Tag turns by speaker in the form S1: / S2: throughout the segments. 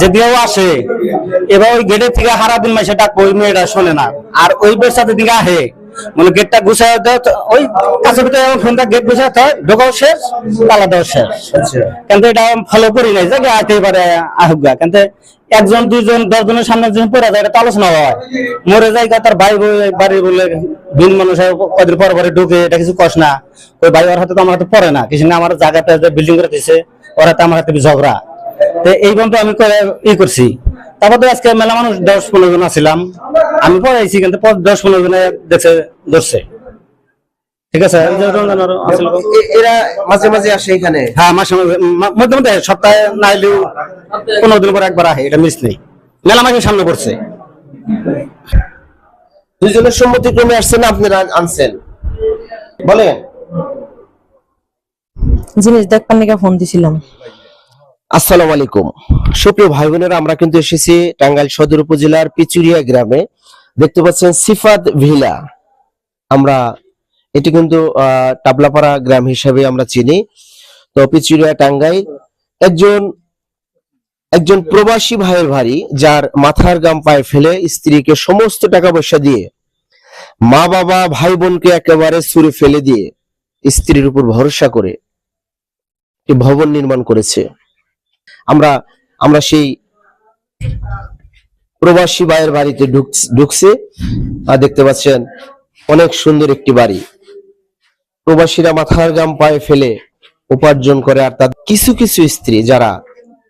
S1: যেদিকেও আসে এবার ওই গেটের থেকে হারা দিন মাসে ডাকবো ওই মেয়েটা শোনে না। আর ওই বের সাথে দিকে আহে মানে গেটটা গুছাই ওই কাছে ভিতরে ফোনটা গেট গুছাই হয় ঢোকাও শেষ তালা দেওয়া শেষ। কিন্তু এটা ফলো করি নাই যে আইতে পারে আহুক গা কিন্তু একজন দুইজন দশজনের সামনে যখন পড়ে যায় এটা তো আলোচনা হয়। মরে যায় তার ভাই বলে বাড়ি বলে ভিন মানুষ কদিন পরে পরে ঢুকে এটা কিছু কষ না। ওই ভাই ওর হাতে তো আমার হাতে পড়ে না কিছু না আমার জায়গাটা বিল্ডিং করে দিছে ওর হাতে আমার হাতে ঝগড়া। তো এই পর্যন্ত আমি ই করছি। তারপর তো আজকে মেলা মানুষ দশ পনেরো জন আছিলাম। আমি পড়াইছি কিন্তু পর দশ পনেরো জনে দেখছে ধরছে। ঠিক আছে? এই যে রমজানেরও আছিল।
S2: এ- এরা মাঝে মাঝে আসে এখানে?
S1: হ্যাঁ মাসে মাঝে মধ্যে মধ্যে সপ্তাহে না এলেও পনেরো দিন পর একবার আহে এটা মিস নেই। মেলা মাসের সামনে পড়ছে।
S2: দুইজনের সম্মতিক্রমে আসছেন আপনারা আনছেন? বলেন।
S3: জিনিস দেখবার নিকে ফোন দিছিলাম।
S2: আসসালামু আলাইকুম। সুপ্রিয় ভাই বোনেরা আমরা কিন্তু এসেছি টাঙ্গাইল সদর উপজেলার পিচুরিয়া গ্রামে। দেখতে পাচ্ছেন সিফাত ভিলা। আমরা, এটি কিন্তু টাবলাপাড়া গ্রাম হিসেবে আমরা চিনি। তো পিচুরিয়া টাঙ্গাইল, একজন একজন প্রবাসী ভাইয়ের বাড়ি, যার মাথার গাম পায়ে ফেলে স্ত্রীকে সমস্ত টাকা পয়সা দিয়ে মা বাবা ভাই বোনকে একেবারে সুরে ফেলে দিয়ে স্ত্রীর উপর ভরসা করে ভবন নির্মাণ করেছে। আমরা আমরা সেই প্রবাসী ভাইয়ের বাড়িতে ঢুকছ- দেখতে পাচ্ছেন, অনেক সুন্দর একটি বাড়ি। প্রবাসীরা মাথার গাম পায়ে ফেলে উপার্জন করে আর তার কিছু কিছু স্ত্রী যারা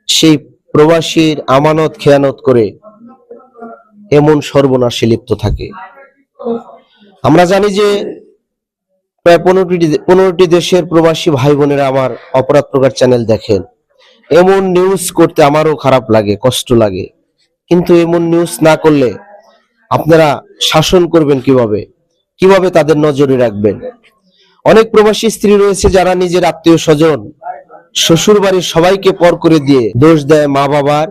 S2: সেই প্রবাসীর আমানত, খেয়ানত করে এমন সর্বনাশে লিপ্ত থাকে। আমরা জানি যে প্রায় পনেরোটি পনেরোটি দেশের প্রবাসী ভাই বোনেরা আমার অপরাধ প্রকার চ্যানেল দেখেন। এমন নিউজ করতে আমারও খারাপ লাগে কষ্ট লাগে। কিন্তু এমন নিউজ না করলে আপনারা শাসন করবেন কীভাবে? কীভাবে তাদের নজরে রাখবেন? অনেক প্রবাসী স্ত্রী রয়েছে যারা নিজের আত্মীয় স্বজন শ্বশুর বাড়ির সবাইকে পর করে দিয়ে দোষ দেয় মা বাবার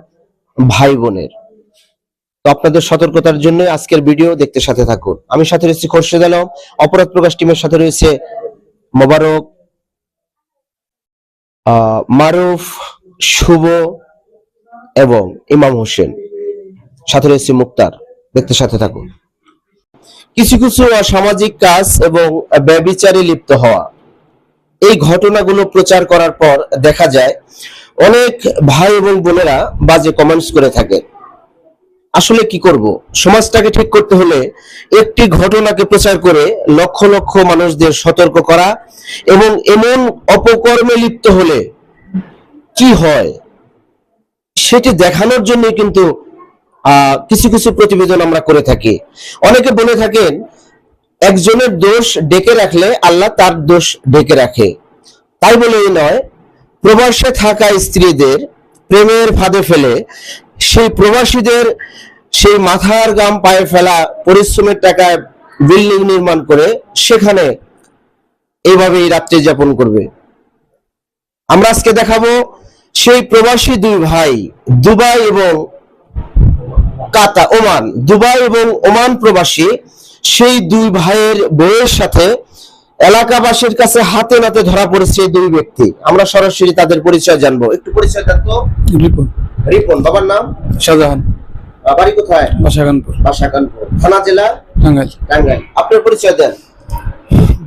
S2: ভাই বোনের তো আপনাদের সতর্কতার জন্য আজকের ভিডিও দেখতে সাথে থাকুন। আমি সাথে রয়েছি খোরশেদ আলম অপরাধ প্রকাশ টিমের সাথে রয়েছে মোবারক আহ, মারুফ শুভ এবং ইমাম হোসেন। সাথে রয়েছে মুক্তার। দেখতে সাথে থাকুন। কিছু কিছু অসামাজিক কাজ এবং ব্যবিচারে লিপ্ত হওয়া। এই ঘটনাগুলো প্রচার করার পর দেখা যায়, অনেক ভাই এবং বোনেরা বাজে কমেন্টস করে থাকে। আসলে কি করব? সমাজটাকে ঠিক করতে হলে একটি ঘটনাকে প্রচার করে লক্ষ লক্ষ মানুষদের সতর্ক করা এবং এমন অপকর্মে লিপ্ত হলে কি হয়, সেটি দেখানোর জন্য কিন্তু কিছু কিছু প্রতিবেদন আমরা করে থাকি। অনেকে বলে থাকেন, একজনের দোষ ডেকে রাখলে আল্লাহ তার দোষ ডেকে রাখে। তাই বলেই নয়, প্রবাসে থাকা স্ত্রীদের প্রেমের ফাঁদে ফেলে, সেই প্রবাসীদের সেই মাথার গাম পায়ে ফেলা, পরিশ্রমের টাকায় বিল্ডিং নির্মাণ করে, সেখানে এইভাবেই রাত্রি যাপন করবে। আমরা আজকে দেখাবো সেই প্রবাসী দুই ভাই দুবাই এবং কাতা ওমান। দুবাই এবং ওমান প্রবাসী সেই দুই ভাইয়ের বউয়ের সাথে এলাকাবাসীর কাছে হাতে নাতে ধরা পড়েছে দুই ব্যক্তি। আমরা সরাসরি তাদের পরিচয় জানব। একটু পরিচয় জানতো
S1: রিপন।
S2: রিপন বাবার নাম?
S1: শাহজাহান।
S2: বাড়ি কোথায়?
S1: বাসাগানপুর
S2: বাসা কানপুর থানা জেলা?
S1: টাঙ্গাইল।
S2: টাঙ্গাইল। আপনার পরিচয় দেন।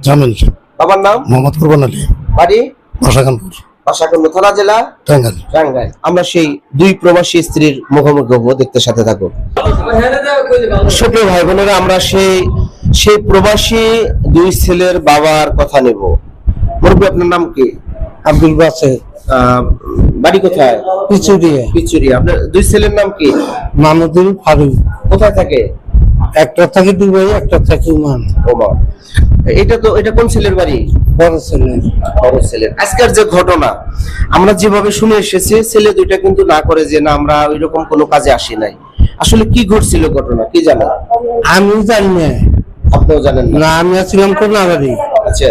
S4: জামিল।
S2: বাবার নাম?
S4: মোহাম্মদ কুরবান আলী।
S2: বাড়ি?
S4: ভাষাকানপুর
S2: বাসা কানপুর থানা জেলা?
S4: টাঙ্গাইল।
S2: টাঙ্গাইল। আমরা সেই দুই প্রবাসী স্ত্রীর মুখোমুখি হব দেখতে সাথে সুপ্রিয় ভাই বোনেরা আমরা সেই সেই প্রবাসী দুই ছেলের বাবার কথা নেব। মুরব্বী আপনার নাম কি?
S1: আব্দুল বাসে
S2: বাড়ি কোথায়?
S1: পিচুরিয়া।
S2: পিচুরি আপনার দুই ছেলের নাম কি?
S1: মামুদুল ফারুক।
S2: কোথায় থাকে?
S1: একটা থাকে দুবাই একটা থাকে ওমান।
S2: ওমা এটা তো এটা কোন ছেলের বাড়ি?
S1: বড় ছেলে
S2: বড় ছেলের। আজকের যে ঘটনা আমরা যেভাবে শুনে এসেছি ছেলে দুইটা কিন্তু না করে যে না আমরা ওইরকম কোনো কাজে আসি নাই। আসলে কি ঘটছিল ঘটনা কি জানেন?
S1: আমি জানি না।
S2: আপনিও জানেন না।
S1: আমি আসছিলাম কোনাবাড়ি
S2: আচ্ছা।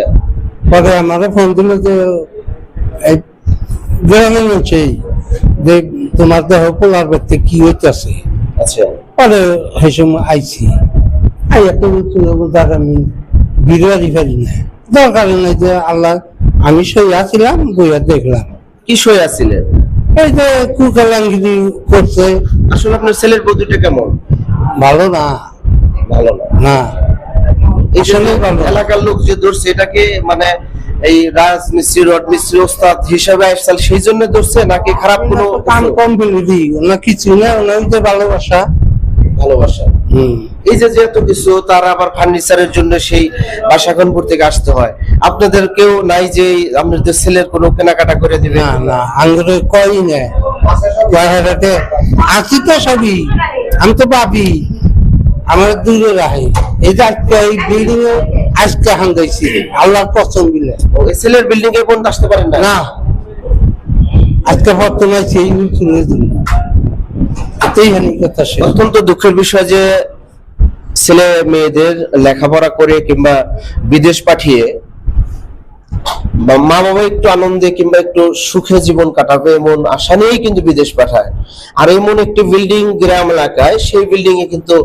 S1: পরে আমাকে ফোন দিল যে এই গ্রামের মধ্যেই যে তোমার দেহ পোলার ব্যক্তি কি হইতেছে?
S2: আচ্ছা।
S1: পরে সেই সময় আইছি। তার আমি পারি না দরকার নাই যে আল্লাহ আমি সই আছিলাম বইয়া দেখলাম।
S2: কি সই আছিলেন
S5: এই যে কুকালাঙ্গিরি করছে।
S2: আসলে আপনার ছেলের কেমন?
S5: ভালো না।
S2: ভালো না। এই জন্য এলাকার লোক যে ধরছে এটাকে মানে এই রাজ মিস্ত্রি রড মিস্ত্রি ওস্তাদ হিসাবে আসছিল সেই জন্য ধরছে নাকি খারাপ কোনো
S5: কাম কমপ্লিটই না কিছু না ওনার যে ভালোবাসা
S2: ভালোবাসা। এই যে এত কিছু তার আবার ফার্নিচারের জন্য সেই বাসাখনপুর থেকে আসতে হয়। আপনাদের কেউ নাই যে আপনাদের ছেলের কোনো কেনাকাটা করে দিবে?
S5: না না আঙ্গুরে কই না আছি তো সবই। আমি তো পাবি আমার দূরে রাখি এই যে আজকে এই বিল্ডিং এ আজকে হাঙ্গাইছি আল্লাহর কসম বিলে
S2: ছেলের বিল্ডিং এ পর্যন্ত আসতে পারেন না?
S5: আজকে বর্তমানে সেই
S2: অত্যন্ত দুঃখের বিষয় যে ছেলে মেয়েদের লেখাপড়া করে কিংবা বিদেশ পাঠিয়ে মা বাবা একটু আনন্দে কিংবা একটু সুখে জীবন কাটাবে এমন আশা নিয়েই কিন্তু বিদেশ পাঠায়। আর এমন একটি বিল্ডিং গ্রাম এলাকায় সেই বিল্ডিং এ কিন্তু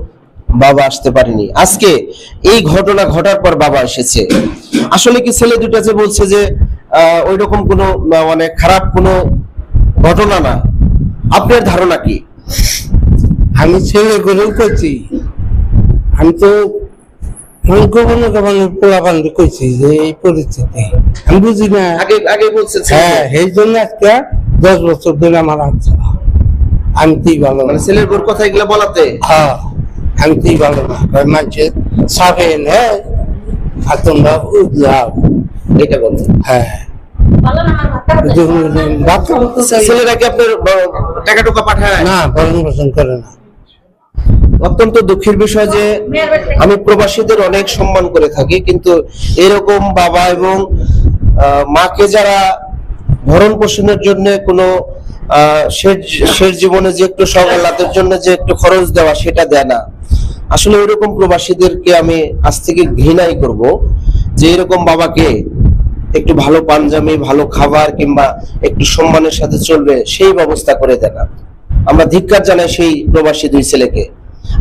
S2: বাবা আসতে পারেনি। আজকে এই ঘটনা ঘটার পর বাবা এসেছে। আসলে কি ছেলে দুটা যে বলছে যে আহ, ওই রকম কোনো মানে খারাপ কোনো ঘটনা না। আপনার ধারণা কি?
S5: আমি ছেলে করেও করছি। আমি তো মানে গোপনে গোপনে কইছি যে এই পরিস্থিতি। আমি বুঝি না।
S2: আগে আগে বলছেন
S5: হ্যাঁ এই জন্য আজকে দশ বছর ধরে আমার আমি ভালো
S2: মানে ছেলের বোর কথা এগুলা বলাতে?
S5: হ্যাঁ আমি ভালো না আর তোমরা
S2: এটা
S5: হ্যাঁ।
S2: ছেলেরা কি আপনার টাকা টুকা পাঠায়?
S5: না ভরণ পোষণ করে না।
S2: অত্যন্ত দুঃখের বিষয় যে আমি প্রবাসীদের অনেক সম্মান করে থাকি কিন্তু এরকম বাবা এবং মাকে যারা ভরণ পোষণের জন্য কোনো আহ, শেষ জীবনে যে একটু সকালাতের জন্য যে একটু খরচ দেওয়া সেটা দেয় না। আসলে এরকম প্রবাসীদেরকে আমি আজ থেকে ঘৃণাই করব যে এরকম বাবাকে একটু ভালো পাঞ্জাবি, ভালো খাবার কিংবা একটু সম্মানের সাথে চলবে, সেই ব্যবস্থা করে দেয় না আমরা ধিক্কার জানাই সেই প্রবাসী দুই ছেলেকে।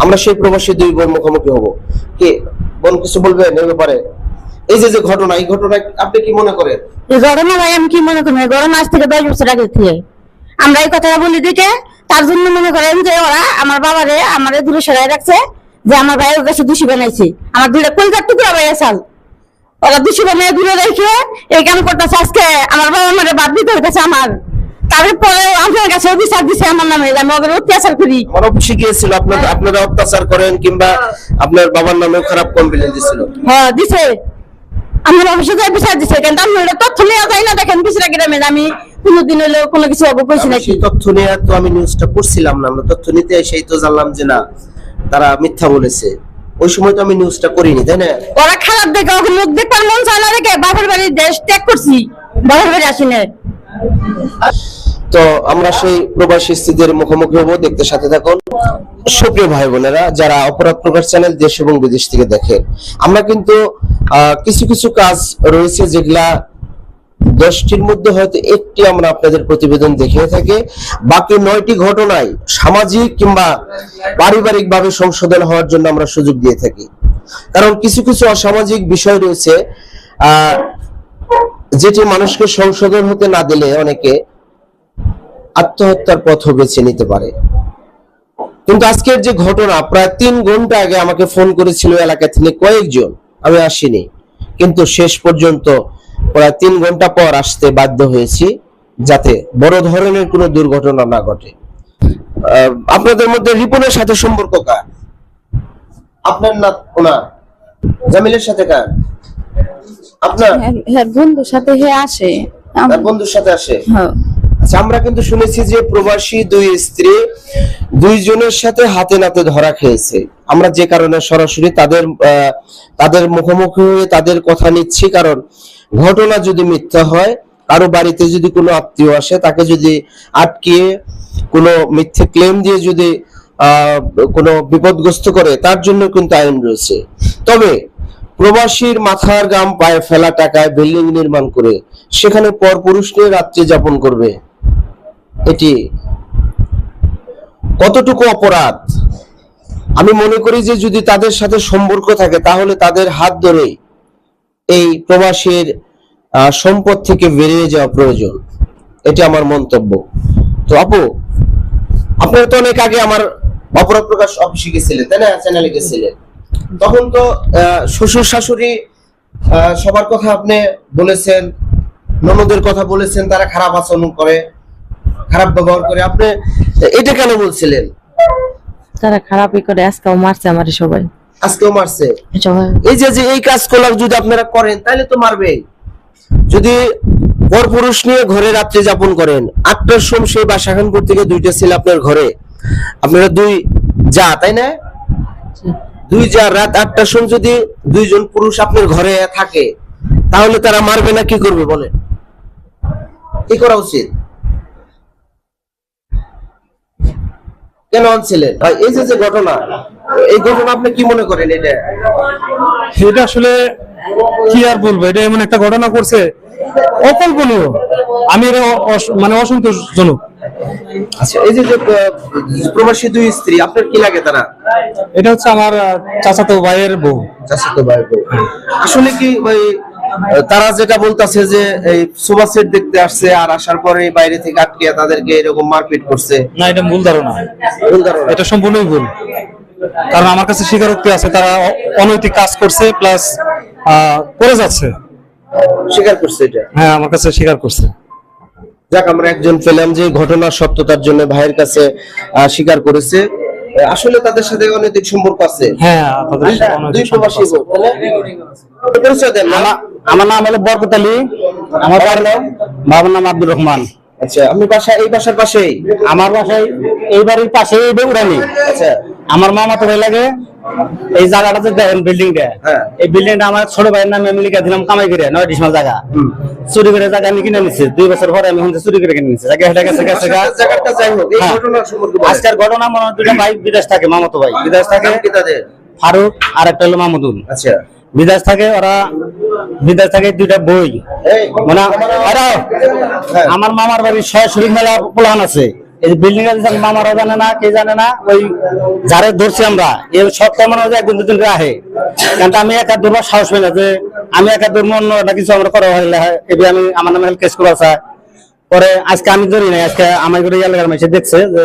S2: আমরা সেই প্রবাসী দুই বোন মুখোমুখি হব। কে? বোন কিছু বলবেন এই ব্যাপারে? এই যে যে ঘটনা, এই ঘটনা আপনি কি মনে করেন?
S6: এই গরমে ভাই, আমি কি মনে করি? গরম আজ থেকে দশ বছর আগে থেকে আমরা এই কথাটা বলি দিকে, তার জন্য মনে করেন যে ওরা আমার বাবারে, আমারে দূরে সরাই রাখছে, যে আমার ভাইয়ের কাছে দোষী বানাইছে। আমার দুইটা কলকার টুকরা ভাই আসাল ওরা দোষী বানিয়ে দূরে রেখে এই কাম করতেছে আজকে আমার বাবা আমার বাদ দিতে হইতেছে আমার। তারপরে আপনার কাছে বিচার দিছে আমার নামে আমি ওদের অত্যাচার করি।
S2: আমার অফিসে গিয়েছিল আপনার আপনারা অত্যাচার করেন কিংবা আপনার বাবার খারাপ কমপ্লেন দিছিল।
S6: হ্যাঁ দিছে। আমার অফিসে যাই বিচার দিছে আমি ওটা তথ্য নেওয়া যায় না দেখেন পিছরা গ্রামে আমি কোনোদিন হইলেও কোনো কিছু নাকি?
S2: তথ্য তো আমি নিউজটা পড়ছিলাম না আমরা তথ্য নিতে সেই তো জানলাম যে না তারা মিথ্যা বলেছে। ওই সময় তো আমি নিউজটা করিনি তাই না?
S6: ওরা খারাপ দেখে ওকে মুখ মন চায় না দেখে বাপের বাড়ির দেশ ত্যাগ করছি বাপের বাড়ি আসি না
S2: তো আমরা সেই প্রবাসী স্ত্রীদের মুখোমুখি হব দেখতে সাথে থাকুন। সুপ্রিয় ভাই বোনেরা যারা অপরাধ প্রকাশ চ্যানেল দেশ এবং বিদেশ থেকে দেখেন আমরা কিন্তু আহ, কিছু কিছু কাজ রয়েছে যেগুলা দশটির মধ্যে হয়তো একটি আমরা আপনাদের প্রতিবেদন দেখিয়ে থাকি। বাকি নয়টি ঘটনায় সামাজিক কিংবা পারিবারিক ভাবে সংশোধন হওয়ার জন্য আমরা সুযোগ দিয়ে থাকি। কারণ কিছু কিছু অসামাজিক বিষয় রয়েছে যেটি মানুষকে সংশোধন হতে না দিলে অনেকে আত্মহত্যার পথ বেছে নিতে পারে। কিন্তু আজকের যে ঘটনা, প্রায় তিন ঘণ্টা আগে আমাকে ফোন করেছিল এলাকা থেকে কয়েকজন, আমি আসিনি। কিন্তু শেষ পর্যন্ত প্রায় তিন ঘণ্টা পর আসতে বাধ্য হয়েছি যাতে বড় ধরনের কোনো দুর্ঘটনা না ঘটে। আপনাদের মধ্যে রিপনের সাথে সম্পর্ক কার? আপনার না ওনার? জামিলের সাথে কার? আপনার?
S3: হ্যাঁ বন্ধুর সাথে হে আসে।
S2: বন্ধুর সাথে আসে?
S3: হ্যাঁ।
S2: আচ্ছা আমরা কিন্তু শুনেছি যে প্রবাসী দুই স্ত্রী দুইজনের সাথে হাতে নাতে ধরা খেয়েছে। আমরা যে কারণে সরাসরি তাদের আহ, তাদের মুখোমুখি হয়ে তাদের কথা নিচ্ছি কারণ ঘটনা যদি মিথ্যা হয়, কারও বাড়িতে যদি কোনো আত্মীয় আসে, তাকে যদি আটকিয়ে কোনো মিথ্যে ক্লেম দিয়ে যদি কোনো বিপদগ্রস্ত করে, তার জন্য কিন্তু আইন রয়েছে। তবে প্রবাসীর মাথার গাম পায়ে ফেলা টাকায় বিল্ডিং নির্মাণ করে, সেখানে পর পুরুষ নিয়ে রাত্রি যাপন করবে। এটি কতটুকু অপরাধ? আমি মনে করি যে যদি তাদের সাথে সম্পর্ক থাকে, তাহলে তাদের হাত ধরে এই প্রবাসীর সম্পদ থেকে বেরিয়ে যাওয়া প্রয়োজন। এটি আমার মন্তব্য। তো আপু, আপনারা তো অনেক আগে আমার অপরাধ প্রকাশ অফিসে গেছিলেন, তাই না? চ্যানেলে গেছিলেন। তখন তো শ্বশুর, শাশুড়ি সবার কথা আপনি বলেছেন, ননদের কথা বলেছেন, তারা খারাপ আচরণ করে, খারাপ ব্যবহার করে। আপনি এটা কেন বলছিলেন?
S3: তারা খারাপই করে, আজকেও মারছে আমার সবাই।
S2: আজকেও মারছে। এই যে এই কাজ করলাম যদি আপনারা করেন তাহলে তো মারবে যদি পর পুরুষ নিয়ে ঘরে রাত্রি যাপন করেন আটটার সময় সেই বাসাখানপুর থেকে দুইটা ছেলে আপনার ঘরে। আপনারা দুই যা তাই না? দুই যা রাত আটটার সময় যদি দুইজন পুরুষ আপনার ঘরে থাকে তাহলে তারা মারবে না কি করবে বলেন? কি করা উচিত? কেন আনছিলেন? এই যে যে ঘটনা এই ঘটনা আপনি কি মনে করেন এটা?
S7: এটা আসলে কি আর বলব? এটা এমন একটা ঘটনা করছে। অকল্পনীয়। আমি মানে অসন্তোষজনক।
S2: আচ্ছা এই যে যে প্রবাসী দুই স্ত্রী আপনার কি লাগে তারা?
S7: এটা হচ্ছে আমার চাচাতো ভাইয়ের বউ।
S2: চাচাতো ভাই। আসলে কি তারা যেটা বলতাছে যে এই সোফা সেট দেখতে আসছে আর আসার পরে বাইরে থেকে আটকে তাদেরকে এরকম মারপিট করছে।
S7: না এটা ভুল ধারণা।
S2: ভুল ধারণা।
S7: এটা সম্পূর্ণই ভুল। কারণ আমার কাছে স্বীকারোক্তি আছে তারা অনৈতিক কাজ করছে প্লাস করে যাচ্ছে।
S2: স্বীকার করছে এটা?
S7: হ্যাঁ আমার কাছে স্বীকার করছে।
S2: যাক আমরা একজন পেলাম যে ঘটনার সত্যতার জন্য ভাইয়ের কাছে স্বীকার করেছে। আসলে তাদের সাথে অনৈতিক সম্পর্ক আছে।
S7: হ্যাঁ
S2: দুই প্রবাসী? পরিচয় দেন
S1: আমার নাম হলো বরকত আলী। আমার বাবার নাম? বাবার নাম আব্দুর রহমান।
S2: আচ্ছা আপনি বাসা এই বাসার পাশেই?
S1: আমার বাসায় এই বাড়ির পাশে এই বেগুড়ানি
S2: আচ্ছা।
S1: আমার মামা তো ভাই লাগে। এই জায়গাটা যে দেখেন বিল্ডিংটা।
S2: হ্যাঁ।
S1: এই বিল্ডিংটা আমার ছোট ভাইয়ের নামে আমি লিখে দিলাম কামাই করে নয় ডিসমাল জায়গা। চুরি করে জায়গা আমি কিনে নিচ্ছি দুই বছর পরে আমি চুরি করে কিনে নিচ্ছি জায়গা হেঁটে গেছে গেছে
S2: যাই হোক এই
S1: হ্যাঁ। আজকের ঘটনা মনে হয় দুটা ভাই বিদেশ থাকে মামাতো ভাই। বিদেশ থাকে ফারুক আর একটা হলো মামুদুল।
S2: আচ্ছা।
S1: বিদেশ থাকে ওরা বিদেশ থাকে দুইটা বই। মানে। আমার মামার বাড়ির ছয় শরীর মেলা প্লান আছে। এই বিল্ডিং এর মামারা জানে না, কে জানে না, ওই যারে ধরছি আমরা এই সপ্তাহ মনে হয় একদিন দুদিন আহে। কিন্তু আমি একা ধরবার সাহস পাই না যে আমি একা ধর্ম অন্য একটা কিছু আমরা করা হইলে এবার আমি, আমার নামে কেস করা আছে। পরে আজকে আমি ধরি নাই, আজকে আমার করে এলাকার মাসে দেখছে যে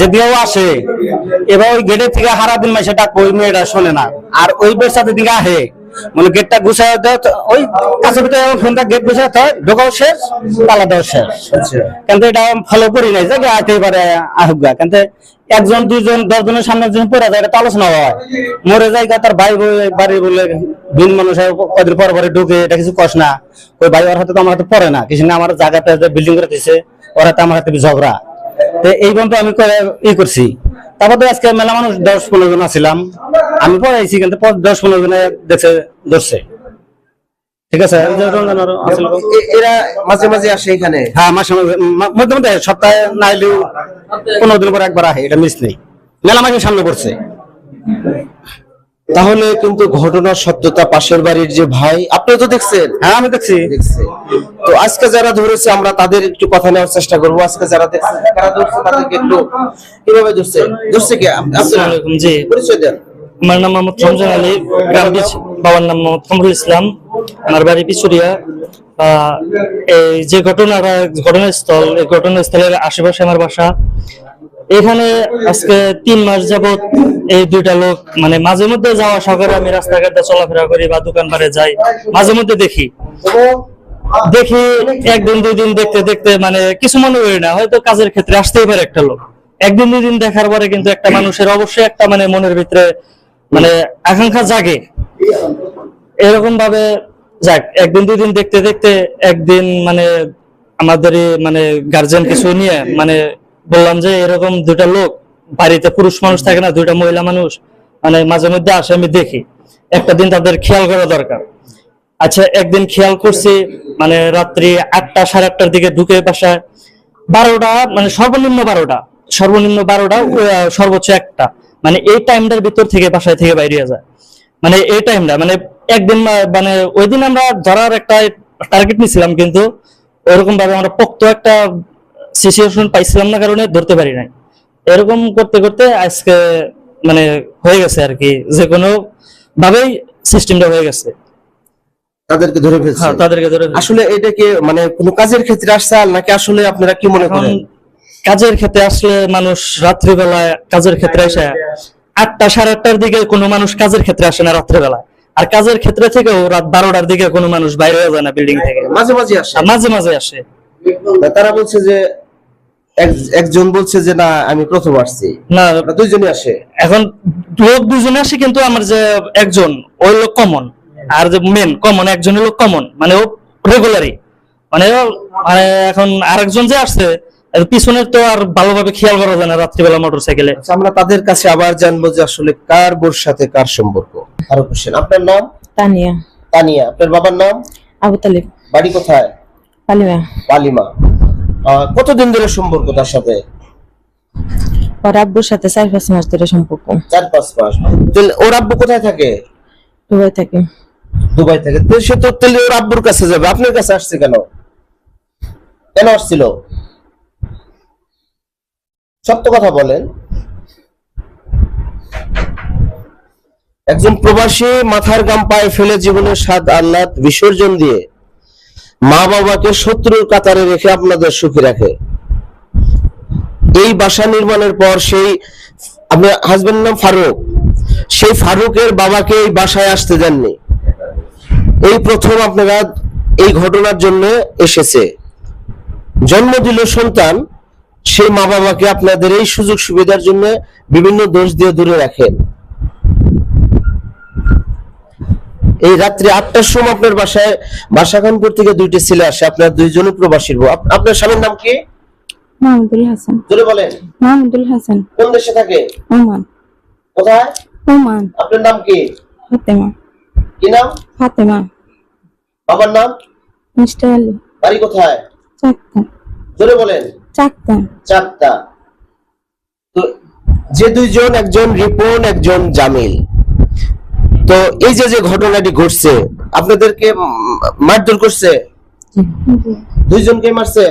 S1: যদিও আসে, এবার ওই গেটের থেকে হারা দিন মাসে ডাকবো ওই মেয়েটা শোনে না। আর ওই বের সাথে দিকে আহে। মানে গেটটা গুছায় তো ওই কাছে ভিতরে ফোনটা গেট গুছায় হয় ঢোকাও শেষ তালা দেওয়া শেষ।
S2: আচ্ছা।
S1: কিন্তু এটা ফলো করি নাই যে আইতে পারে আহুক কিন্তু একজন দুইজন দশজনের সামনে যখন পড়ে যায় এটা আলোচনা হয়। মরে যায় তার ভাই বই বাড়ি বলে ভিন মানুষ কদিন পর পরে ঢুকে এটা কিছু কষ না। ওই ভাই ওর হাতে তো আমার হাতে পড়ে না কিছু না আমার জায়গাতে বিল্ডিং করে দিছে ওর হাতে আমার হাতে ঝগড়া। এই পর্যন্ত আমি ই করছি। তারপর তো আজকে মেলা মানুষ দশ পনেরো জন আছিলাম। আমি পড়াইছি কিন্তু দশ পনেরো জনে দেখছে ধরছে। ঠিক আছে?
S2: এরা মাঝে মাঝে আসে এখানে?
S1: হ্যাঁ মাসে মাঝে মধ্যে মধ্যে সপ্তাহে না এলেও পনেরো দিন পর একবার আহে এটা মিস নেই। মেলা সামনে পড়ছে।
S2: তাহলে কিন্তু ঘটনার সত্যতা পাশের বাড়ির যে ভাই আপনি তো দেখছেন?
S1: হ্যাঁ আমি দেখছি।
S2: দেখছে তো আজকে যারা ধরেছে আমরা তাদের একটু কথা নেওয়ার চেষ্টা করব। আজকে যারা দেখছে যারা ধরছে তাদেরকে একটু কীভাবে ধরছে ধরছে কি? আপনি
S8: জি।
S2: পরিচয় দেন।
S8: আমার নাম মোহাম্মদ রমজান আলী গ্রাম বাবার নাম মোহাম্মদ কামরুল ইসলাম। আমার বাড়ি পিছুরিয়া। আহ, এই যে ঘটনাটা ঘটনাস্থল এই ঘটনাস্থলের আশেপাশে আমার বাসা। এখানে আজকে তিন মাস যাবত এই দুইটা লোক মানে মাঝে মধ্যে যাওয়া আসা করে আমি রাস্তাঘাটে চলাফেরা করি বা দোকান পারে যাই, মাঝে মধ্যে দেখি। দেখি একদিন, দুই দিন দেখতে দেখতে মানে কিছু মনে করি না, হয়তো কাজের ক্ষেত্রে আসতেই পারে একটা লোক। একদিন, দুই দিন দেখার পরে কিন্তু একটা মানুষের অবশ্যই একটা মানে মনের ভিতরে মানে আকাঙ্ক্ষা জাগে। এরকম ভাবে যাক, একদিন, দুই দিন দেখতে দেখতে একদিন মানে আমাদের মানে গার্জেন কিছু নিয়ে মানে বললাম যে এরকম দুটা লোক, বাড়িতে পুরুষ মানুষ থাকে না, দুইটা মহিলা মানুষ মানে মাঝে মধ্যে আসে, আমি দেখি। একটা দিন তাদের খেয়াল করা দরকার। আচ্ছা একদিন খেয়াল করছি মানে রাত্রি আটটা, সাড়ে আটটার দিকে ঢুকে বাসায়। বারোটা মানে সর্বনিম্ন বারোটা সর্বনিম্ন বারোটা সর্বোচ্চ একটা। মানে এই টাইমটার ভিতর থেকে বাসায় থেকে বাইরে যায়। মানে এই টাইমটা মানে একদিন মানে ওই দিন আমরা ধরার একটা টার্গেট নিছিলাম, কিন্তু ওরকম ভাবে আমরা পোক্ত একটা সিচুয়েশন পাইছিলাম না কারণে ধরতে পারি নাই। এরকম করতে করতে আজকে মানে হয়ে গেছে আর কি যে কোনো ভাবেই সিস্টেমটা হয়ে গেছে।
S2: তাদেরকে ধরে ফেলছে?
S8: হ্যাঁ তাদেরকে ধরে
S2: আসলে এটা কি মানে কোনো কাজের ক্ষেত্রে আসছে নাকি আসলে আপনারা কি মনে করেন?
S8: কাজের ক্ষেত্রে আসলে মানুষ রাত্রিবেলায় কাজের ক্ষেত্রে এসে আটটা সাড়ে আটটার দিকে কোনো মানুষ কাজের ক্ষেত্রে আসে না রাত্রিবেলায়। আর কাজের ক্ষেত্রে থেকেও রাত বারোটার দিকে কোনো মানুষ বাইরে যায় না বিল্ডিং থেকে।
S2: মাঝে মাঝে আসে।
S8: মাঝে মাঝে আসে।
S2: তারা বলছে যে একজন বলছে যে না আমি প্রথম আসছি।
S8: না
S2: দুইজনই আসে।
S8: এখন লোক দুজনে আসে কিন্তু আমার যে একজন ওই লোক কমন আর যে মেন কমন একজন লোক কমন মানে ও রেগুলারই মানে মানে এখন আরেকজন যে আসছে পিছনের তো আর ভালোভাবে খেয়াল করা যায় না রাত্রিবেলা মোটর সাইকেলে
S2: আচ্ছা, আমরা তাদের কাছে আবার জানব যে আসলে কার বোর সাথে কার সম্পর্ক। আরও কোশ্চেন আপনার নাম?
S3: তানিয়া।
S2: তানিয়া। আপনার বাবার নাম?
S3: আবু তালিব।
S2: বাড়ি কোথায়?
S3: পালিমা।
S2: পালিমা। কতদিন ধরে সম্পর্ক তার সাথে?
S3: ওর আব্বুর সাথে চার পাঁচ মাস ধরে সম্পর্ক।
S2: চার পাঁচ মাস। তাহলে ওর আব্বু কোথায় থাকে?
S3: দুবাই থাকে।
S2: দুবাই থেকে। তো সে তো তাহলে ওর আব্বুর কাছে যাবে। আপনার কাছে আসছে কেন? কেন আসছিল? সত্য কথা বলেন। একজন প্রবাসী মাথার গাম পায়ে ফেলে জীবনের স্বাদ আহ্লাদ বিসর্জন দিয়ে মা বাবাকে শত্রুর কাতারে রেখে আপনাদের সুখী রাখে। এই বাসা নির্মাণের পর সেই আপনার হাজবেন্ড নাম ফারুক। সেই ফারুকের বাবাকে এই বাসায় আসতে দেননি। এই প্রথম আপনারা এই ঘটনার জন্য এসেছে। জন্ম দিল সন্তান সেই মা বাবাকে আপনাদের এই সুযোগ সুবিধার জন্য বিভিন্ন দোষ দিয়ে দূরে রাখেন। এই রাত্রি আটটার সময় আপনার বাসায় বাসাখানপুর থেকে দুইটি ছেলে আসে। আপনার দুইজনই প্রবাসীর বউ। আপনার স্বামীর নাম কি?
S6: মাহমুদুল হাসান।
S2: জোরে বলেন।
S6: মাহমুদুল হাসান।
S2: কোন দেশে থাকে?
S6: ওমান।
S2: কোথায়?
S6: ওমান।
S2: আপনার নাম কি?
S6: ফাতেমা।
S2: কি নাম?
S6: ফাতেমা।
S2: বাবার নাম?
S6: মিস্টার আলী।
S2: বাড়ি কোথায়?
S6: চাকতা
S2: জোরে বলেন।
S6: চাকতা
S2: তো যে দুইজন একজন রিপন একজন জামিল। তো এই যে যে ঘটনাটি ঘটছে আপনাদেরকে মারধর করছে? দুইজনকে মারছে?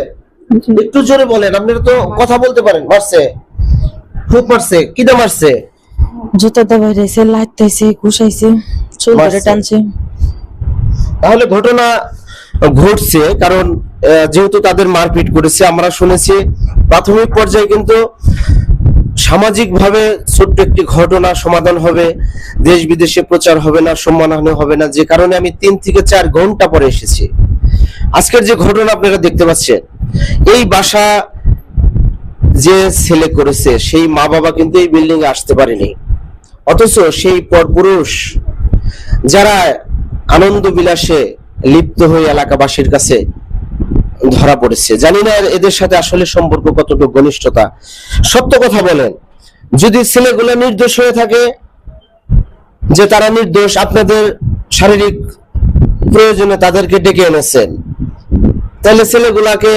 S2: একটু জোরে বলেন আপনারা তো কথা বলতে পারেন। মারছে? খুব মারছে। কিনা মারছে?
S3: জুতো দে বাইরেছে ঘুষাইছে চুল ধরে। টানছে।
S2: তাহলে ঘটনা ঘটছে কারণ যেহেতু তাদের মারপিট করেছে আমরা শুনেছি প্রাথমিক পর্যায়ে কিন্তু সামাজিক ভাবে ছোট্ট একটি ঘটনা সমাধান হবে দেশ বিদেশে প্রচার হবে না, সম্মানহানি হবে না, যে কারণে আমি তিন থেকে চার ঘণ্টা পরে এসেছি। আজকের যে ঘটনা আপনারা দেখতে পাচ্ছেন, এই বাসা যে ছেলে করেছে, সেই মা বাবা কিন্তু এই বিল্ডিং এ আসতে পারেনি। অথচ সেই পরপুরুষ যারা আনন্দ বিলাসে লিপ্ত হয়ে এলাকাবাসীর কাছে ধরা পড়েছে। জানি না এদের সাথে আসলে সম্পর্ক কতটুকু ঘনিষ্ঠতা। সত্য কথা বলেন, যদি ছেলেগুলো নির্দোষ হয়ে থাকে, যে তারা নির্দোষ, আপনাদের শারীরিক প্রয়োজনে তাদেরকে ডেকে এনেছেন। তাহলে ছেলেগুলাকে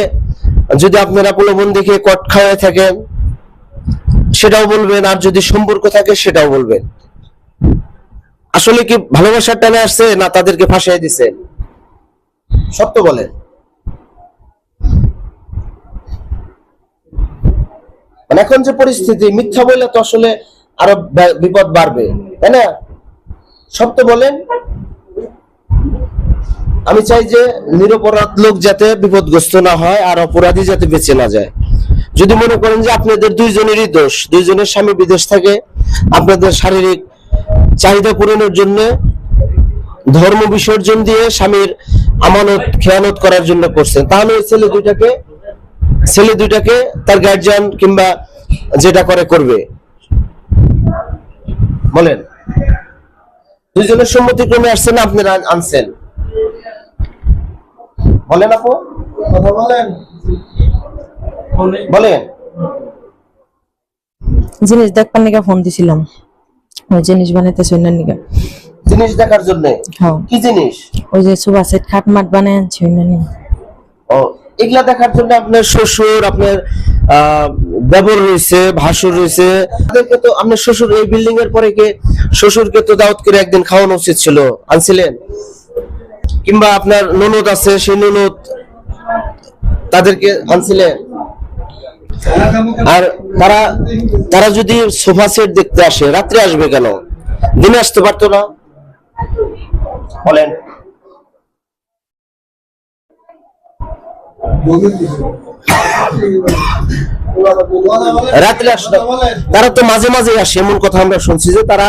S2: যদি আপনারা প্রলোভন দেখে কট খাওয়ায় থাকেন, সেটাও বলবেন, আর যদি সম্পর্ক থাকে, সেটাও বলবেন। আসলে কি ভালোবাসার টানে আসছে, না তাদেরকে ফাঁসিয়ে দিছেন? সত্য বলেন। মানে এখন যে পরিস্থিতি, মিথ্যা বললে তো আসলে আরও বিপদ বাড়বে, তাই না? সত্য বলেন। আমি চাই যে নিরপরাধ লোক যাতে বিপদগ্রস্ত না হয় আর অপরাধী যাতে বেঁচে না যায়। যদি মনে করেন যে আপনাদের দুইজনেরই দোষ, দুইজনের স্বামী বিদেশ থাকে, আপনাদের শারীরিক চাহিদা পূরণের জন্য ধর্ম বিসর্জন দিয়ে স্বামীর আমানত, খেয়ানত করার জন্য করছেন, তাহলে ওই ছেলে দুইটাকে ছেলে দুইটাকে তার গার্জিয়ান কিংবা যেটা করে করবে। বলেন। দুইজনের সম্মতিক্রমে আসছেন আপনারা আনছেন? বলেন আপু। কথা বলেন। বলেন।
S3: জিনিস দেখবার নিকা ফোন দিছিলাম। ওই জিনিস বানাইতেছে অন্যান্য নিকা
S2: জিনিস দেখার জন্য?
S3: হ্যাঁ।
S2: কি জিনিস?
S3: ওই যে সুবা সেট খাট মাঠ বানায় আনছে
S2: ও এগুলা দেখার জন্য আপনার শ্বশুর, আপনার দেবর রয়েছে, ভাসুর রয়েছে। তাদেরকে তো, আপনার শ্বশুর এই বিল্ডিং এর পরে কে শ্বশুরকে তো দাওয়াত করে একদিন খাওয়ানো উচিত ছিল। আনছিলেন? কিংবা আপনার ননদ আছে, সেই ননদ তাদেরকে আনছিলেন? আর তারা তারা যদি সোফা সেট দেখতে আসে, রাত্রে আসবে কেন? দিনে আসতে পারতো না? বলেন। রাত্রে আসলে তারা তো মাঝে মাঝে আসে, এমন কথা আমরা শুনছি যে তারা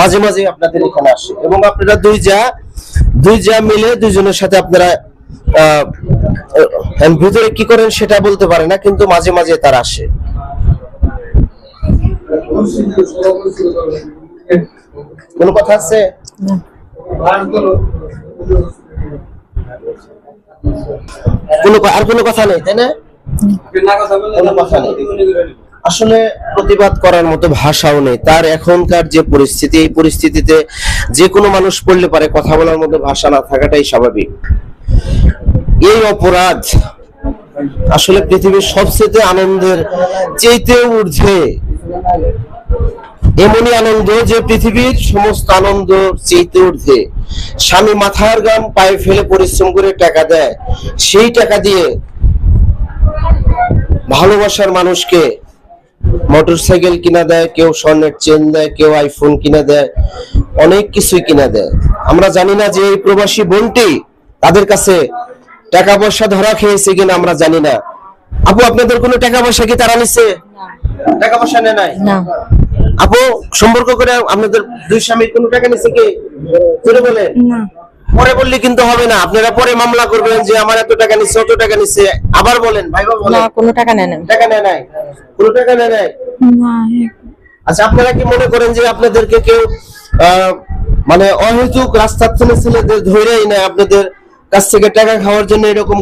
S2: মাঝে মাঝে আপনাদের এখানে আসে। এবং আপনারা দুই যা দুই যা মিলে দুইজনের সাথে আপনারা ভিতরে কি করেন সেটা বলতে পারে না, কিন্তু মাঝে মাঝে তারা আসে। কোনো কথা আছে? কোনো আর কোনো কথা নেই, তাই না? আসলে প্রতিবাদ করার মতো ভাষাও নেই। তার এখনকার যে পরিস্থিতি, এই পরিস্থিতিতে যে কোনো মানুষ পড়লে পারে, কথা বলার মতো ভাষা না থাকাটাই স্বাভাবিক। এই অপরাধ আসলে পৃথিবীর সবচেয়ে আনন্দের চেয়েতে ঊর্ধ্বে এমনই আনন্দ যে পৃথিবীর সমস্ত আনন্দ চেয়েতে ঊর্ধ্বে। স্বামী মাথার গাম পায়ে ফেলে পরিশ্রম করে টাকা দেয়। সেই টাকা দিয়ে ভালোবাসার মানুষকে মোটরসাইকেল কিনা দেয় কেউ স্বর্ণের চেন দেয় কেউ আইফোন কিনা দেয় অনেক কিছুই কিনা দেয়। আমরা জানি না যে এই প্রবাসী বোনটি তাদের কাছে টাকা পয়সা ধরা খেয়েছে কিনা আমরা জানি না। আপু আপনাদের কোনো টাকা পয়সা কি তারা নিচ্ছে টাকা পয়সা নেয় নাই? আপু সম্পর্ক করে আপনাদের দুই স্বামীর কোনো টাকা নিচ্ছে কি? করে বলে পরে বললে কিন্তু হবে না। আপনারা পরে মামলা করবেন যে আমার এত টাকা নিচ্ছে অত টাকা নিচ্ছে আবার বলেন ভাইবা
S3: না কোনো টাকা নেয় না
S2: টাকা নেয় নাই? কোনো টাকা নেয় নাই? আচ্ছা আপনারা কি মনে করেন যে আপনাদেরকে কেউ আহ, মানে অহেতুক রাস্তার থেকে ছেলেদের ধরেই না আপনাদের কাছ থেকে টাকা খাওয়ার জন্য এরকম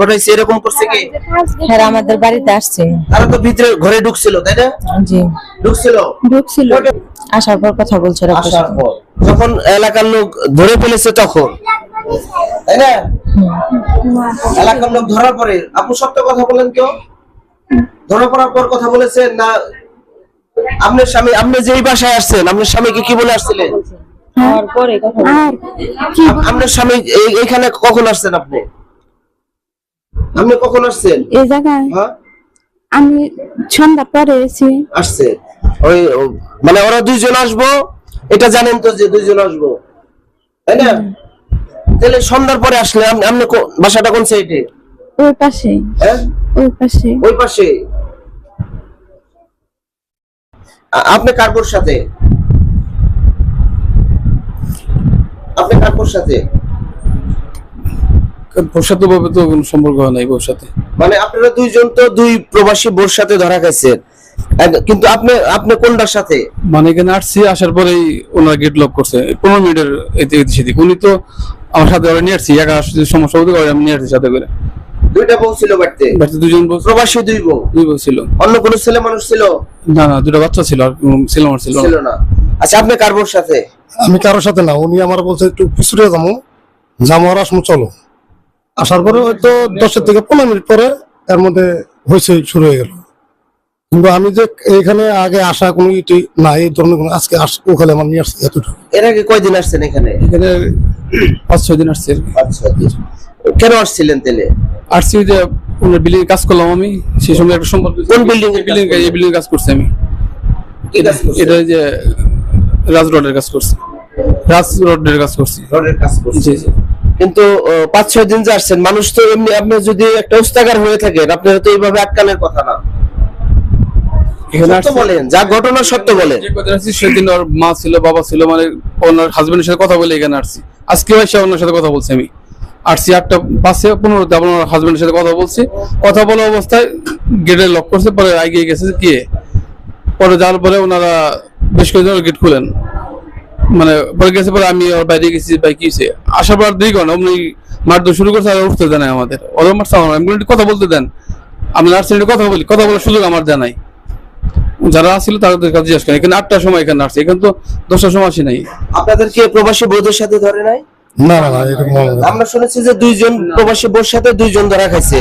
S2: ঘটাইছে এরকম করছে কি?
S3: হ্যাঁ আমাদের বাড়িতে আসছে।
S2: তারা তো ভিতরে ঘরে ঢুকছিল তাই না?
S3: জি।
S2: ঢুকছিল?
S6: ঢুকছিল।
S3: আসার পর কথা বলছে
S2: যখন এলাকার লোক ধরে ফেলেছে তখন তাই না? এলাকার লোক ধরার পরে আপু সত্য কথা বলেন কেউ? ধরা পড়ার পর কথা বলেছেন না? আপনার স্বামী আপনি যেই বাসায় আসছেন আপনার স্বামীকে কি বলে আসছিলেন?
S3: হওয়ার পরে কথা বলছে।
S6: আর কি?
S2: আপ- আপনার স্বামী এই- কখন আসছেন আপনি? আপনি কখন আসছেন?
S6: এই জায়গায়?
S2: হ্যাঁ?
S6: আমি সন্ধ্যা পরে এসেছি।
S2: আসছে। ওই মানে ওরা দুইজন আসব এটা জানেন তো যে দুইজন আসব। তাই না? তাহলে সন্ধ্যার পরে আসলে আপনি আপনি বাসাটা কোন সাইডে
S6: ওই পাশে।
S2: হ্যাঁ?
S6: ওই পাশে।
S2: ওই পাশে। আপনি কার্পোর সাথে? আপনি কার্পোর সাথে?
S7: ভবিষ্যৎ ভাবে তো কোনো সম্পর্ক হয় নাই বউর
S2: মানে আপনারা দুইজন তো দুই প্রবাসী বোর ধরা খাইছেন। কিন্তু আপনি আপনি কোনটার সাথে?
S7: মানে এখানে আসছি আসার পরেই ওনারা গেট লক করছে। পনেরো মিনিটের এতে সেদিক। উনি তো আমার সাথে ওরা নিয়ে আসছি একা আসছে সমস্যা হতে পারে আমি নিয়ে আসছি সাথে করে।
S2: দুইটা বউ ছিল বাড়িতে?
S7: বাড়িতে দুজন বউ-
S2: প্রবাসী দুই বউ?
S7: দুই বউ ছিল।
S2: অন্য কোন ছেলে মানুষ ছিল?
S7: না না দুটো বাচ্চা ছিল আর ছেলে ছিল না।
S2: ছিল না। আচ্ছা আপনি কার্পোর সাথে?
S4: আমি কারোর সাথে না উনি আমার বলছে একটু পিছুড়ে যাব যাব আর আসমু চলো। আসার পরে হয়তো দশের থেকে পনেরো মিনিট পরে এর মধ্যে হয়েছে শুরু হয়ে গেল। কিন্তু আমি যে এখানে আগে আসা কোনো ইটি না এই ধরনের কোনো আজকে আস ওখানে আমার নিয়ে আসছে এতটুকু।
S2: এর আগে কয়দিন আসছেন এখানে?
S7: এখানে পাঁচ ছয় দিন আসছে আর কি।
S2: আচ্ছা কেন আসছিলেন তাহলে?
S7: আসছি যে ওনার বিল্ডিং কাজ করলাম আমি সেই সময় একটা সম্পর্ক
S2: কোন এর
S7: বিল্ডিং এই বিল্ডিং কাজ করছি আমি? এটা যে রাজ রোডের কাজ করছি। রাজ রোডের কাজ করছি।
S2: রোডের কাজ করছেন।
S7: জি জি।
S2: কিন্তু পাঁচ ছয় দিন যে আসছেন মানুষ তো এমনি আপনি যদি একটা উস্তাগার হয়ে থাকেন আপনার তো এইভাবে আটকানোর কথা না।
S7: এখানে
S2: সত্য
S7: আসছি-
S2: বলেন যা ঘটনা সত্য বলেন।
S7: যে কদিন আসছি সেদিন ওর মা ছিল বাবা ছিল মানে ওনার হাজবেন্ডের সাথে কথা বলে এখানে আসছি। আজকে এসে ওনার সাথে কথা বলছি আমি আসছি আটটা পাঁচে পনেরোতে আবার হাজবেন্ডের সাথে কথা বলছি। কথা বলা অবস্থায় গেটে লক করছে পরে এগিয়ে গেছে কে পরে যাওয়ার পরে ওনারা বেশ কয়েকজন গেট খুলেন। মানে পরে গেছে পরে আমি ওর বাইরে গেছি ভাই কি হয়েছে আসার পর দুই ঘণ্টা অমনি মারধর শুরু করছে আর উঠতে দেয় আমাদের। ওদের মারছে আমার আমি কথা বলতে দেন। আমি নার্সিং কথা বলি কথা বলার সুযোগ আমার জানাই যারা আসছিল তাদের কাছে জিজ্ঞেস করেন এখানে আটটার সময় এখানে আসছে এখানে তো দশটার সময় আসি নাই।
S2: আপনাদেরকে প্রবাসী বৌদের সাথে ধরে নাই?
S4: না না না এরকম না।
S2: আমরা শুনেছি যে দুইজন প্রবাসী বোর সাথে দুইজন ধরা খাইছে।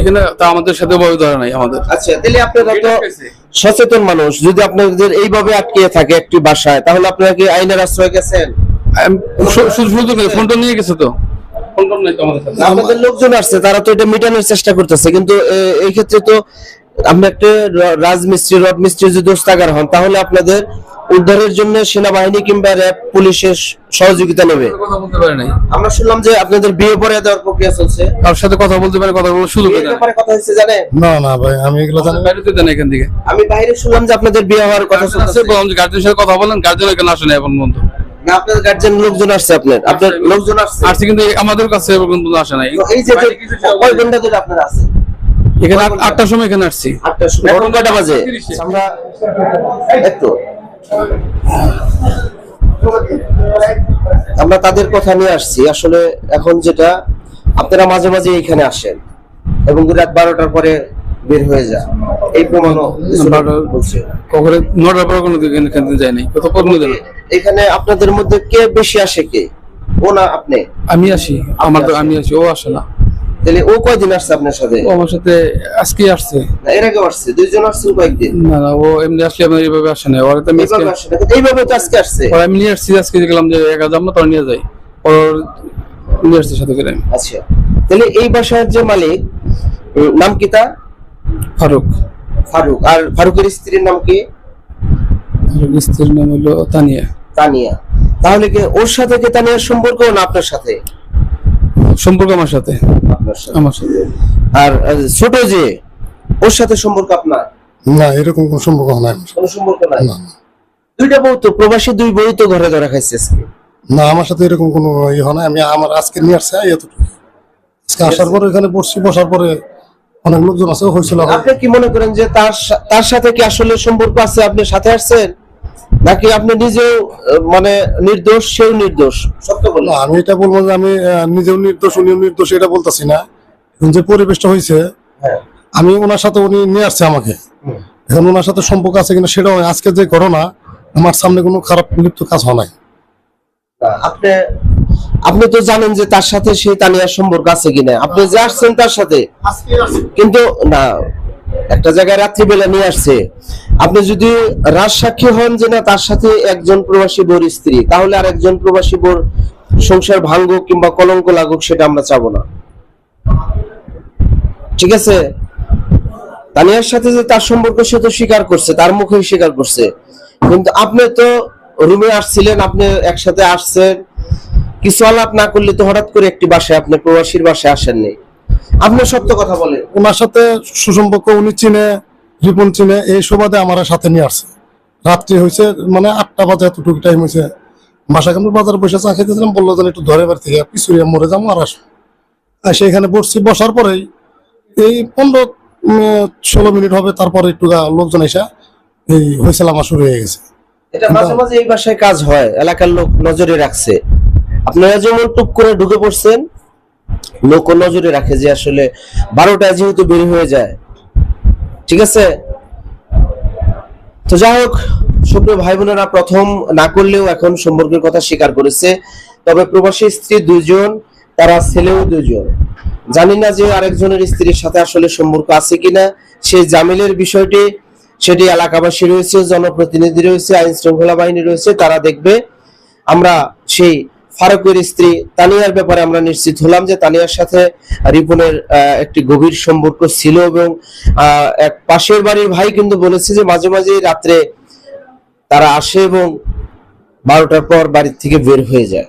S7: এখানে তা আমাদের সাথে ভাবে ধরে নাই আমাদের।
S2: আচ্ছা তাহলে আপনারা তো সচেতন মানুষ যদি আপনাদের এইভাবে আটকিয়ে থাকে একটি বাসায় তাহলে আপনারা কি আইনের আশ্রয় গেছেন?
S7: শুধু শুধু ফোনটা নিয়ে গেছে তো? আমাদের
S2: লোকজন আসছে তারা তো এটা মেটানোর চেষ্টা করতেছে কিন্তু এই ক্ষেত্রে তো আপনি একটা রাজমিস্ত্রি রড মিস্ত্রি যদি ওস্তাগার হন তাহলে আপনাদের উদ্ধারের জন্য সেনাবাহিনী কিংবা র্যাব পুলিশের সহযোগিতা নেবে।
S7: কথা বলতে
S2: আমরা শুনলাম যে আপনাদের বিয়ে পরে দেওয়ার প্রক্রিয়া চলছে।
S7: কার সাথে কথা বলতে পারে কথা বলার সুযোগ না।
S2: কথা হচ্ছে জানেন?
S4: না না ভাই আমি এগুলো জানি
S7: বাইরে তো দেন এখান থেকে।
S2: আমি বাইরে শুনলাম যে আপনাদের বিয়ে হওয়ার কথা চলছে
S7: বললাম যে গার্জেনের সাথে কথা বলেন গার্জেন এখানে আসে না এখন পর্যন্ত
S2: না আপনার গার্জেন লোকজন আসছে আপনার আপনার লোকজন আসছে।
S7: আসছে কিন্তু আমাদের কাছে এখন পর্যন্ত আসে নাই।
S2: এই যে কয় ঘণ্টা ধরে আপনারা আছেন?
S7: এখানে আট- আটটার সময় এখানে আসছি।
S2: আটটার সময়। কয়টা বাজে? আমরা একটু আমরা তাদের কথা নিয়ে আসছি। আসলে এখন যেটা আপনারা মাঝে মাঝে এখানে আসেন এবং রাত বারোটার পরে বের হয়ে যান। এই প্রমাণও বলছে।
S7: কখনো নটার পর কোনো এখানে যায় নাই কত
S2: এখানে আপনাদের মধ্যে কে বেশি আসে কে? ও না আপনি?
S7: আমি আসি। আমার আমি আসি ও আসে না।
S2: তাহলে ও কয়দিন আসছে আপনার সাথে?
S7: ও আমার সাথে আজকে আসছে।
S2: না, এর আগে আসছে দুইজন আসছেন কয়েকদিন
S7: না না ও এমনি আসলে আপনার এইভাবে আসে না ওরা তো আমি
S2: এইভাবে আসে না, এইভাবে তো আজকে আসছে।
S7: ওরা আমি নিয়ে আসছি আজকে দেখলাম যে একা যাব তোরা নিয়ে যাই। ওর নিয়ে আসছি সাথে করে।
S2: আচ্ছা তাহলে এই বাসার যে মালিক নাম কি তার?
S7: ফারুক।
S2: ফারুক আর ফারুকের স্ত্রীর নাম কি?
S7: ফারুক স্ত্রীর নাম হলো তানিয়া।
S2: তানিয়া। তাহলে কি ওর সাথে কি তানিয়ার সম্পর্ক না আপনার সাথে?
S7: সম্পর্ক আমার সাথে।
S2: আপনার
S7: আমার সাথে।
S2: আর ছোট যে ওর সাথে সম্পর্ক আপনার?
S4: না এরকম কোনো সম্পর্ক হয় না
S2: কোনো সম্পর্ক নাই। দুইটা বউ তো প্রবাসী দুই বই তো ঘরে ধরা খাইছে আজকে।
S4: না আমার সাথে এরকম কোনো ইয়ে হয় না আমি আমার আজকে নিয়ে আসছে এতটুকু। আজকে আসার পরে এখানে বসছি বসার পরে অনেক লোকজন আছে হয়েছিল
S2: আপনি কি মনে করেন যে তার সা- তার সাথে কি আসলে সম্পর্ক আছে? আপনি সাথে আসছেন? নাকি আপনি নিজেও মানে নির্দোষ সেও নির্দোষ? সত্য
S4: না আমি এটা বলব যে আমি নিজেও নির্দোষ উনিও নির্দোষ এটা বলতেছি না। যে পরিবেশটা হয়েছে
S2: হ্যাঁ।
S4: আমি ওনার সাথে উনি নিয়ে আসছে আমাকে। এখন ওনার সাথে সম্পর্ক আছে কিনা সেটাও আজকে যে ঘটনা আমার সামনে কোনো খারাপ লিপ্ত কাজ হয় নাই।
S2: আপনি আপনি তো জানেন যে তার সাথে সেই তানিয়ার সম্পর্ক আছে কিনা। আপনি যে আসছেন তার সাথে। কিন্তু না একটা জায়গায় রাত্রিবেলা নিয়ে আসছে। আপনি যদি রাজ সাক্ষী হন যে না, তার সাথে একজন প্রবাসী বোর স্ত্রী, তাহলে আর একজন প্রবাসী বোর সংসার ভাঙ্গুক কিংবা কলঙ্ক লাগুক, সেটা আমরা চাবো না। ঠিক আছে? তানিয়ার সাথে যে তার সম্পর্ক, সে তো স্বীকার করছে, তার মুখেই স্বীকার করছে। কিন্তু আপনি তো রুমে আসছিলেন, আপনি একসাথে আসছেন। কিছু আলাপ না করলে তো হঠাৎ করে একটি বাসায়, আপনি প্রবাসীর বাসায় আসেননি। আপনি সত্য কথা বলেন।
S4: ওনার সাথে সুসম্পর্ক উনি চিনে রিপন চিনে এই সুবাদে আমার সাথে নিয়ে আসছে। রাত্রি হয়েছে মানে আটটা বাজে এতটুকু টাইম হয়েছে বাজার বসে চা খেতেছিলাম বলল যেন একটু ধরে বাড়ি থেকে পিছুরিয়া মরে যাব আর আসব। আর সেখানে বসছি বসার পরেই এই পনেরো ষোলো মিনিট হবে তারপরে একটু লোকজন এসে এই হয়েছিল আমার শুরু হয়ে গেছে।
S2: এটা মাঝে মাঝে এই বাসায় কাজ হয় এলাকার লোক নজরে রাখছে। আপনারা যেমন টুক করে ঢুকে পড়ছেন লোক নজরে রাখে যে আসলে বারোটায় যেহেতু বের হয়ে যায়। ঠিক আছে? তো যাই হোক, সুপ্রিয় ভাই বোনেরা প্রথম না করলেও এখন সম্পর্কের কথা স্বীকার করেছে। তবে প্রবাসী স্ত্রী দুজন তারা ছেলেও দুজন জানি না যে আরেকজনের স্ত্রীর সাথে আসলে সম্পর্ক আছে কিনা। সেই জামিলের বিষয়টি, সেটি এলাকাবাসী রয়েছে, জনপ্রতিনিধি রয়েছে আইন শৃঙ্খলা বাহিনী রয়েছে, তারা দেখবে। আমরা সেই ফারুকের স্ত্রী তানিয়ার ব্যাপারে আমরা নিশ্চিত হলাম যে তানিয়ার সাথে রিপনের একটি গভীর সম্পর্ক ছিল এবং এক পাশের বাড়ির ভাই কিন্তু বলেছে যে মাঝে মাঝে রাত্রে তারা আসে এবং বারোটার পর বাড়ির থেকে বের হয়ে যায়।